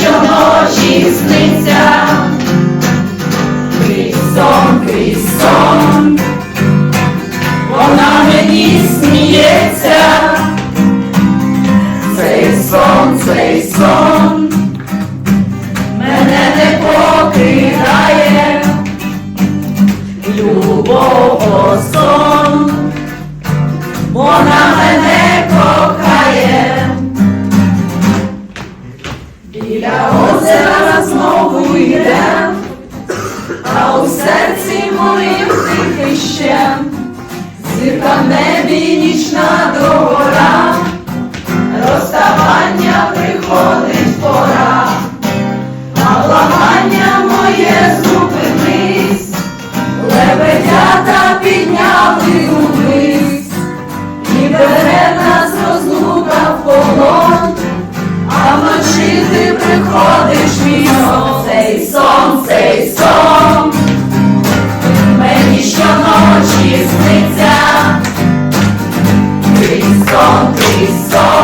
Мені щоночі сниться, крізь крізь вона мені сміється, цей сон, цей сон, мене не покидає, любов Озера знову йде, а у серці моїм тихий ще, зірка небі song.